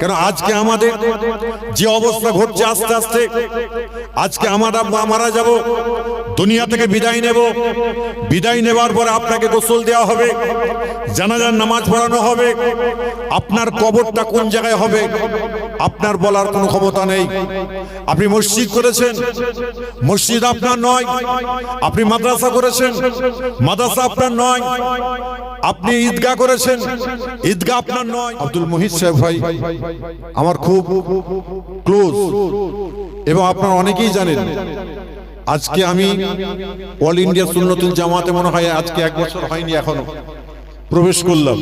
কেন আজকে আমাদের যে অবস্থা ঘটছে আস্তে আস্তে আজকে আমরা মারা যাব। দুনিয়া থেকে বিদায় নেব। বিদায় নেবার পরে আপনাকে গোসল দেওয়া হবে। জানাজার নামাজ পড়ানো হবে। আপনার কবরটা কোন জায়গায় হবে? আপনার বলার কোনো ক্ষমতা নেই। আপনি মসজিদ করেছেন। মসজিদ আপনার নয়। আপনি মাদ্রাসা করেছেন। মাদ্রাসা আপনার নয়। আপনি ঈদগাহ করেছেন। ঈদগাহ আপনার নয়। আব্দুল মহিদ সাহেব ভাই, আমার খুব ক্লোজ এবং আপনার অনেকেই জানেন। আজকে আমি অল ইন্ডিয়া সুন্নতুল জামাতে মনে হয় আজকে এক বছর হয়নি এখনও। প্রবেশ করলাম।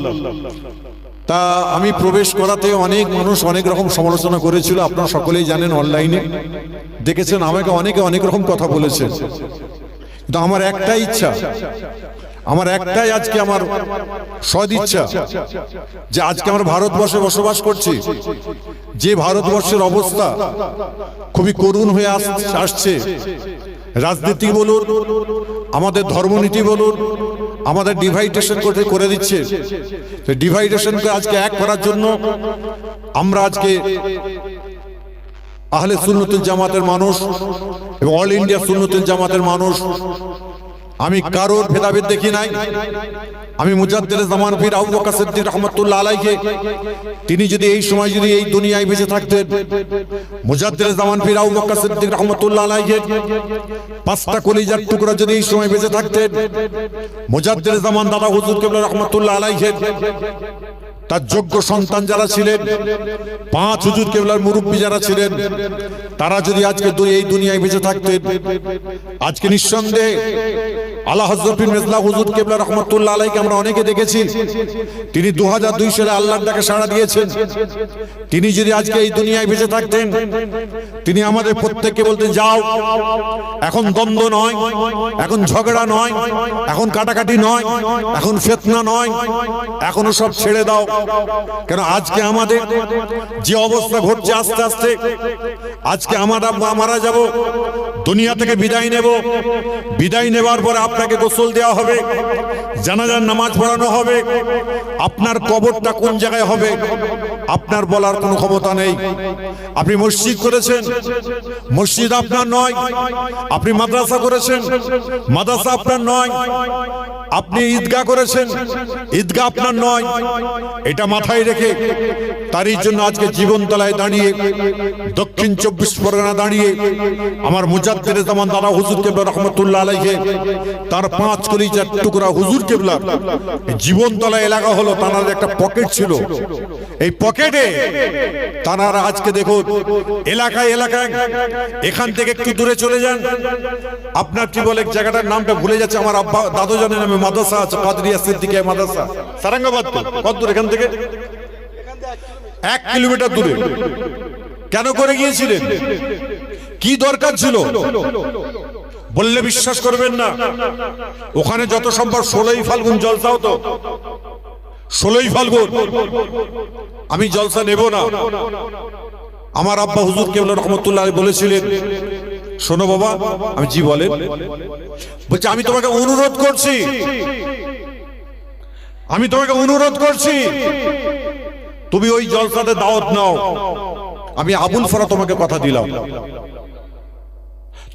তা আমি প্রবেশ করাতে অনেক মানুষ অনেক রকম সমালোচনা করেছিল, আপনারা সকলেই জানেন অনলাইনে। দেখেছেন, আমাকে অনেকে অনেক রকম কথা বলেছে। কিন্তু আমার একটাই ইচ্ছা, আমার একটাই আজকে আমার সদ ইচ্ছা যে আজকে আমরা ভারতবর্ষে বসবাস করছি। যে ভারতবর্ষের অবস্থা খুবই করুণ হয়ে আস- আসছে। রাজনীতি বলুন, আমাদের ধর্মনীতি বলুন, আমাদের ডিভাইডেশন করে করে দিচ্ছে? ডিভাইডেশনকে আজকে এক করার জন্য আমরা আজকে আহলে সুন্নতুল জামাতের মানুষ এবং অল ইন্ডিয়া সুন্নতুল জামাতের মানুষ আমি কারোর ভেদাভেদ দেখি নাই। আমি মুজাদ্দের জামান পীর আবু বকর সিদ্দিক রহমাতুল্লাহ আলাইহি তিনি যদি এই সময় যদি এই দুনিয়ায় বেঁচে থাকতেন মুজাদ্দের জামান পীর আবু বকর সিদ্দিক রহমাতুল্লাহ আলাইহি পাঁচটা কলিজার টুকরা যদি এই সময় বেঁচে থাকতেন মুজাদ্দের জামান দাদা হুজুর কেবল রহমতুল্লাহ আলাইহি তার যোগ্য সন্তান যারা ছিলেন, পাঁচ হুজুর কেবলার মুরব্বী যারা ছিলেন, তারা যদি আজকে এই দুনিয়ায় বেঁচে থাকতেন, আজকে নিঃসন্দেহে আল্লাহ হজরত মেজলা হুজুর কেবলা রহমতুল্লাহ আলাইকে আমরা অনেকে দেখেছি। তিনি দু হাজার দুই সালে আল্লাহর ডাকে সাড়া দিয়েছেন। তিনি যদি আজকে এই দুনিয়ায় বেঁচে থাকতেন, তিনি আমাদের প্রত্যেককে বলতেন, যাও, এখন দ্বন্দ্ব নয়, এখন ঝগড়া নয়, এখন কাটাকাটি নয়, এখন ফেতনা নয়, এখনও সব ছেড়ে দাও। কেন আজকে আমাদের যে অবস্থা ঘটছে আস্তে আস্তে, আজকে আমরা মারা যাব, দুনিয়া থেকে বিদায় নেব। বিদায় নেবার পরে আপনাকে গোসল দেওয়া হবে। জানাজার নামাজ পড়ানো হবে। আপনার কবরটা কোন জায়গায় হবে? আপনার বলার কোনো ক্ষমতা নেই। আপনি মসজিদ করেছেন। মসজিদ আপনার নয়। আপনি মাদ্রাসা করেছেন। মাদ্রাসা আপনার নয়। আপনি ঈদগাহ করেছেন। ঈদগাহ আপনার নয়। এটা মাথায় রেখে তারই জন্য আজকে জীবনতলায় দাঁড়িয়ে, দক্ষিণ চব্বিশ পরগনা দাঁড়িয়ে, আমার মুজাদ্দের জামান দাদা হুজুরকে রহমতুল্লাহ আলাইকে তার পাঁচ কলিজার টুকরা হুজুর কেবলা। জীবনতলা এলাকা হলো তানার একটা পকেট ছিল। এই পকেটে তারা আজকে দেখুন এলাকায় এলাকায় এখান থেকে একটু দূরে চলে যান। আপনার কি বলে, জায়গাটার নামটা ভুলে যাচ্ছে আমার আব্বা, দাদু জানেন আমি মাদ্রাসা আছে, কাদরিয়া সিদ্দিকিয়া মাদ্রাসা। সারাঙ্গাবাদ কত দূর এখান থেকে? এক কিলোমিটার দূরে। কেন করে গিয়েছিলেন? কি দরকার ছিল? বললে বিশ্বাস করবেন না। ওখানে যত সম্ভব ষোলোই ফাল্গুন জলসা হতো। ষোলোই ফাল্গুন। আমি জলসা নেব না। আমার আব্বা হুজুর কেবল রহমতুল্লাহ বলেছিলেন, শোনো বাবা, আমি জি বলেন। বলছি, আমি তোমাকে অনুরোধ করছি। আমি তোমাকে অনুরোধ করছি। তুমি ওই জলসাতে দাওয়াত নাও। আমি আবুল ফরা তোমাকে কথা দিলাম।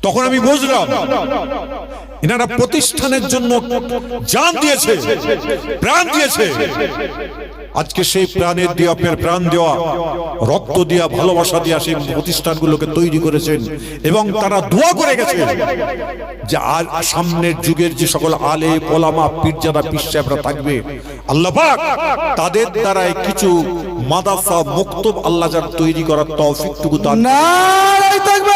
তখন আমি বুঝলাম, এনারা প্রতিষ্ঠানের জন্য জান দিয়েছে, প্রাণ দিয়েছে। আজকে সেই প্রাণের দিয়ে আপনার প্রাণ দেওয়া, রক্ত দিয়া ভালোবাসা দিয়া সেই প্রতিষ্ঠানগুলোকে তৈরি করেছেন এবং তারা দোয়া করে গেছে যে আর সামনের যুগের যে সকল আলে, ওলামা, পীরজাদা পিসাবরা থাকবে, আল্লাহ তাদের দ্বারাই কিছু মাদাসা মুক্তব আল্লাহ যার তৈরি করার তৌফিকটুকু দান থাকবে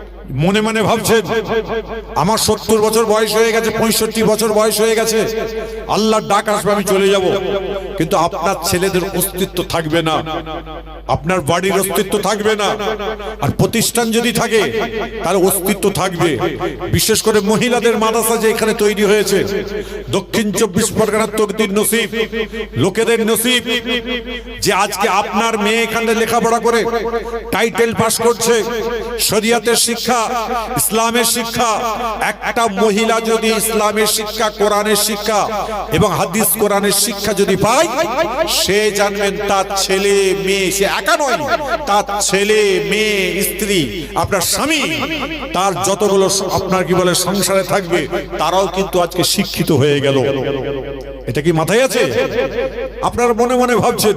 মনে মনে ভাবছেন আমার সত্তর বছর বয়স হয়ে গেছে, পঁয়ষট্টি বছর বয়স হয়ে গেছে, আল্লাহর ডাক আসবে, আমি চলে যাব। কিন্তু আপনার ছেলেদের অস্তিত্ব থাকবে না, আপনার বাড়ির অস্তিত্ব থাকবে না, আর প্রতিষ্ঠান যদি থাকে, তার অস্তিত্ব থাকবে। বিশেষ করে মহিলাদের মাদ্রাসা যে এখানে তৈরি হয়েছে, দক্ষিণ চব্বিশ পরগনার তকদির নসিব, লোকেদের নসিব, যে আজকে আপনার মেয়ে এখানে লেখাপড়া করে টাইটেল পাস করছে, শরিয়াতের শিক্ষা ইসলামের শিক্ষা, একটা মহিলা যদি ইসলামের শিক্ষা, কোরআনের শিক্ষা এবং হাদিস কোরআনের শিক্ষা যদি পায়, সে জানবেন তার ছেলে, মেয়ে, সে একা নয়, তার ছেলে, মেয়ে, স্ত্রী, আপনার স্বামী, তার যতগুলো আপনার কি বলে সংসারে থাকবে, তারাও কিন্তু আজকে শিক্ষিত হয়ে গেল। এটা কি মাথায় আছে? আপনার মনে মনে ভাবছেন,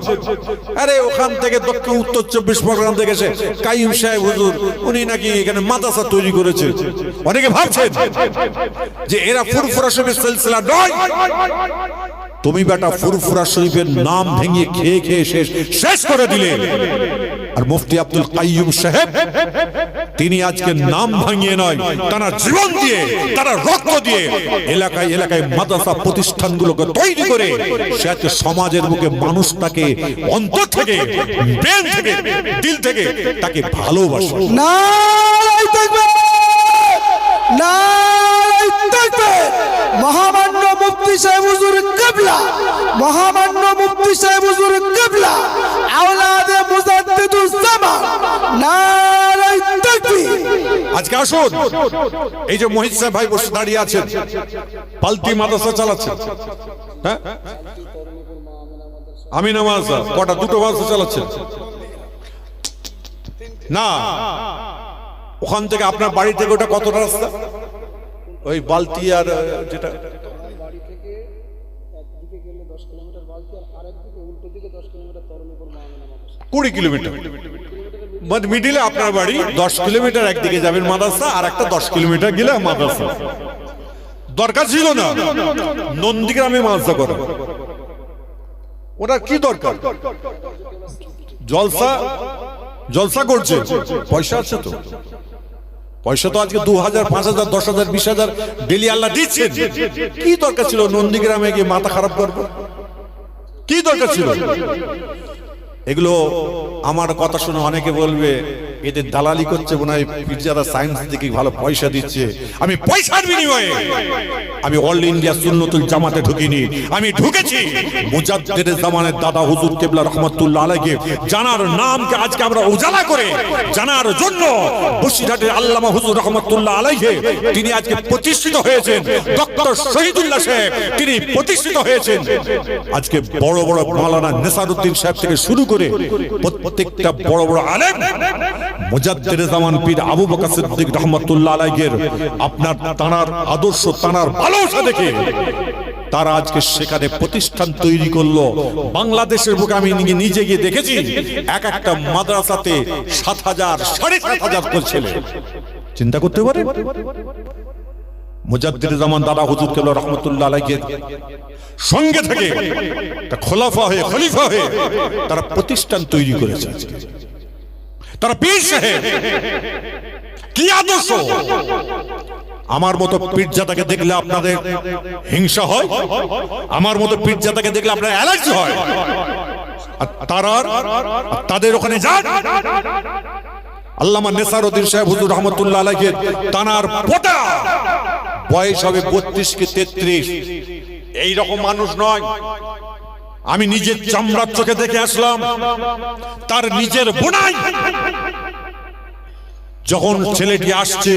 আরে ওখান থেকে দক্ষিণ, উত্তর চব্বিশ পরগনা থেকে এসে কাইম সাহেব হুজুর, উনি নাকি এখানে মাদাসা তৈরি করেছে। অনেকে ভাবছেন যে এরা ফুরফুরা শরীফের সিলসিলা নয়। তুমি বেটা ফুরফুরা শরীফের নাম ভেঙে খেয়ে খেয়ে শেষ শেষ করে দিলে। আর মুফতি আব্দুল কাইয়ুম সাহেব, তিনি আজকে নাম ভাঙিয়ে নয়, তারা জীবন দিয়ে, তারা রক্ত দিয়ে এলাকায় এলাকায় মাদ্রাসা প্রতিষ্ঠানগুলোকে তৈরি করে সে সমাজের মুখে মানুষটাকে অন্তর থেকে, ব্রেন থেকে, দিল থেকে তাকে ভালোবাসে। নারাই থাকবে নারাই থাকবে। মহামান্য মুফতি সাহেব হুজুর কিবলা, মহামান্য মুফতি সাহেব হুজুর কিবলা। আজকে আসুন। এই যে মোহিত সাহেব ভাই বসে দাঁড়িয়ে আছেন। পালতি মাদ্রাসা চালাচ্ছেন হ্যাঁ? আমি নামাজ কটা? দুটো মাদ্রাসা চালাচ্ছেন না। ওখান থেকে আপনার বাড়ি থেকে ওটা কতটা রাস্তা? ওই বালতি আর যেটা কুড়ি কিলোমিটার। মিডিলে আপনার বাড়ি দশ কিলোমিটার একদিকে যাবেন মাদ্রাসা আর একটা দশ কিলোমিটার গেলে মাদ্রাসা। দরকার ছিল না। নন্দীগ্রামে মাদ্রাসা করা। ওটা কি দরকার? জলসা জলসা করছে। পয়সা আছে তো। পয়সা তো আজকে দু হাজার পাঁচ হাজার দশ হাজার বিশ হাজার ডেলি আল্লাহ দিচ্ছেন। কি দরকার ছিল নন্দীগ্রামে গিয়ে মাথা খারাপ করবে? কি দরকার ছিল? এগুলো আমার কথা শুনে অনেকে বলবে এদের দালালি করছে মনে হয় পিজ্জারা সায়েন্স থেকে ভালো পয়সা দিচ্ছে। আমি পয়সার বিনিময়ে আমি অল ইন্ডিয়া সুন্নতুল জামাতে ঢুকিনি। আমি ঢুকেছি। মুজাদ্দের জামানের দাদা হুজুর কেবলা রহমতুল্লাহ আলাইকে জানার নামকে আজকে আমরা উজালা করে জানার জন্য বসিরহাটের আল্লামা হুজুর রহমতুল্লাহ আলাইকে তিনি আজকে প্রতিষ্ঠিত হয়েছেন। ডক্টর শহীদুল্লাহ সাহেব তিনি প্রতিষ্ঠিত হয়েছেন। আজকে বড় বড় মাওলানা নেসারউদ্দিন সাহেব থেকে শুরু করে প্রত্যেকটা বড় বড় আলেম মুজাদ্দের পীর আবু আপনার তানার আদর্শ, তানার ভালোবাসা দেখে তারা আজকে সেখানে প্রতিষ্ঠান তৈরি করল। বাংলাদেশের বুকে আমি নিজে- গিয়ে দেখেছি, এক একটা মাদ্রাসাতে সাত হাজার, সাড়ে সাত হাজার করে চিন্তা করতে পারে? দাদা সঙ্গে খোলাফা তারা প্রতিষ্ঠান তৈরি করেছে তারা সাহেব। কি আদর্শ? আমার মতো পীরজাদাকে দেখলে আপনাদের হিংসা হয়? আমার মতো পীরজাদাকে দেখলে আপনার অ্যালার্জি হয়? আর তাদের ওখানে যান। আল্লামা নেসারউদ্দিন সাহেব হুজুর রহমতুল্লাহ আলাইকে তানার পোটা বয়স হবে বত্রিশ কি তেত্রিশ। এই রকম মানুষ নয়। আমি নিজের চামড়ার চোখে দেখে আসলাম, তার নিজের বোনাই। যখন ছেলেটি আসছে,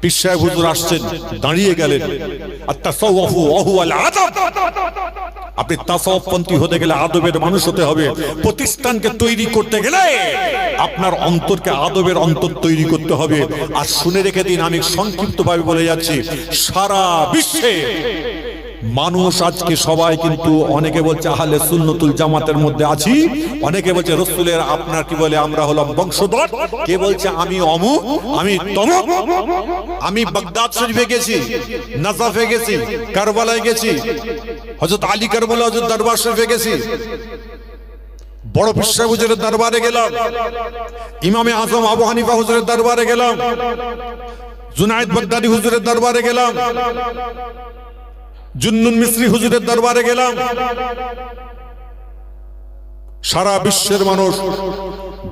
পীর সাহেব আসছেন, দাঁড়িয়ে গেলেন। আর তাসাউফু ওহু আল আদব আপনি তাসাউফপন্থী হতে গেলে আদবের মানুষ হতে হবে। প্রতিষ্ঠানকে তৈরি করতে গেলে আপনার অন্তরকে আদবের অন্তর তৈরি করতে হবে। আর শুনে রেখে দিন, আমি সংক্ষিপ্তভাবে বলে যাচ্ছি, সারা বিশ্বে মানুষ আজকে সবাই কিন্তু অনেকে বলছে আহলে সুন্নতুল জামাতের মধ্যে আছি, অনেকে বলছে রসুলের আপনার কি বলে আমরা হলাম বংশধর, কে বলছে আমি অমুক আমি তমুক আমি বাগদাদ শরীফে গেছি, নাজাফে গেছি, কারবালায় গেছি, হযরত আলী কারবালা হযরত দরবার শরীফে গেছি, বড় পিসা হুজুরের দরবারে গেলাম, ইমামে আজম আবু হানিফা হুজুরের দরবারে গেলাম, জুনায়েদ বাগদাদি হুজুরের দরবারে গেলাম জুন্নুন মিস্ত্রি হুজুরের দরবারে গেলাম। সারা বিশ্বের মানুষ,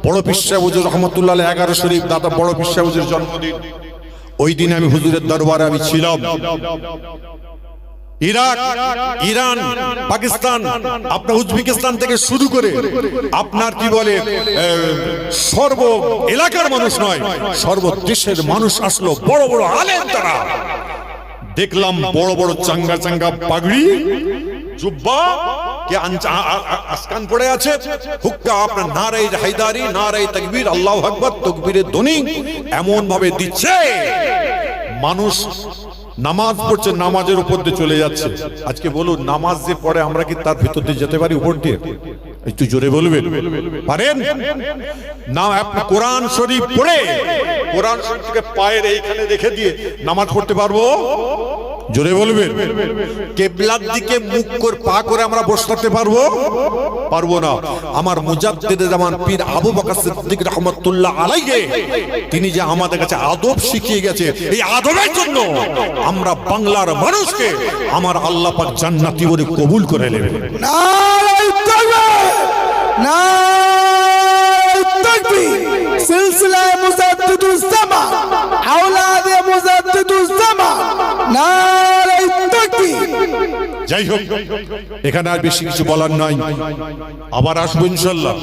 বড় পিসা হুজুর রহমতুল্লাহ এগারো শরীফ, দাদা বড় পিসা হুজুর জন্মদিন। ওই দিন আমি হুজুরের দরবারে আমি ছিলাম। ইরাক, ইরান, পাকিস্তান, আপনার উজবেকিস্তান থেকে শুরু করে আপনার কি বলে সর্ব এলাকার মানুষ নয় সর্ব দেশের মানুষ আসলো, বড় বড় আলেম তারা। দেখলাম বড় বড় চাঙ্গা চাঙ্গা পাগড়ি। জুব্বা কে আসকান পড়ে আছে। হুক্কা আপনার নারাই হায়দারি নারাই তাকবীর আল্লাহ আকবার তকবীরের ধ্বনি এমন ভাবে দিচ্ছে। মানুষ নামাজ পড়ছে নামাজের উপর দিয়ে চলে যাচ্ছে। আজকে বলুন নামাজ যে পড়ে আমরা কি তার ভিতর দিয়ে যেতে পারি উপর দিয়ে? একটু জোরে বলবেন। পারেন? না আপনি কোরআন শরীফ পড়ে কোরআন শরীফকে পায়ের এইখানে রেখে দিয়ে নামাজ পড়তে পারব? জোরে বলবেন? কেবলার দিকে মুখ করে পা করে আমরা বসে থাকতে পারব? পারব না। আমার মুজাদ্দিদ জামান পীর আবু বকর সিদ্দিক রহমাতুল্লাহ আলাইহি, তিনি যে আমাদের কাছে আদব শিখিয়ে গেছে, এই আদবের জন্য আমরা বাংলার মানুষকে আমার আল্লাহ পাক জান্নাতি বলে কবুল করে নেবেন নারাই তাকবীর সিলসিলায়ে মুজাদ্দিদুজ জামান, আওলাদে মুজাদ্দিদুজ জামান। যাই হোক, এখানে আর বেশি কিছু বলার নাই। আবার আসব ইনশাল্লাহ।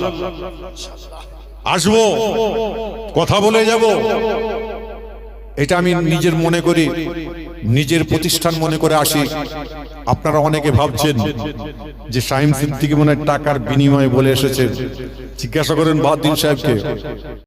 আসব, কথা বলে যাব। এটা আমি নিজের মনে করি, নিজের প্রতিষ্ঠান মনে করে আসি। আপনারা অনেকে ভাবছেন যে শাহিম সিদ্দিকি মনে টাকার বিনিময়ে বলে এসেছেন জিজ্ঞাসা করেন বাহাদ্দিন সাহেবকে।